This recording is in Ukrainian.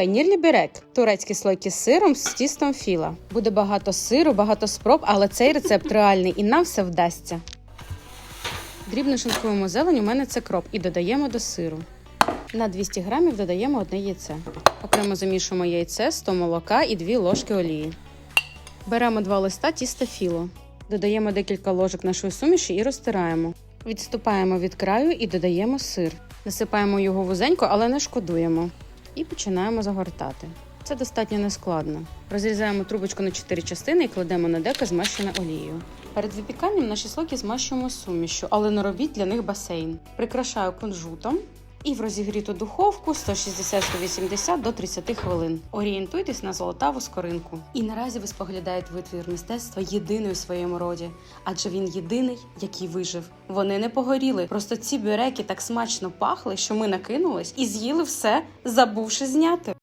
Пенірлі бюрек турецькі слойки з сиром з тістом філа. Буде багато сиру, багато спроб, але цей рецепт реальний і нам все вдасться. Дрібно шинкуємо зелень, у мене це кроп, і додаємо до сиру. На 200 грамів додаємо одне яйце. Окремо замішуємо яйце, 100 молока і 2 ложки олії. Беремо два листа тіста філо. Додаємо декілька ложок нашої суміші і розтираємо. Відступаємо від краю і додаємо сир. Насипаємо його вузенько, але не шкодуємо. І починаємо загортати. Це достатньо нескладно. Розрізаємо трубочку на 4 частини і кладемо на деко змащене олією. Перед випіканням наші слоки змащуємо сумішю, але не робіть для них басейн. Прикрашаю кунжутом і в розігріту духовку 160-180 до 30 хвилин. Орієнтуйтесь на золотаву скоринку. І наразі ви споглядаєте витвір мистецтва єдиний у своєму роді, адже він єдиний, який вижив. Вони не погоріли. Просто ці бюреки так смачно пахли, що ми накинулись і з'їли все, забувши зняти.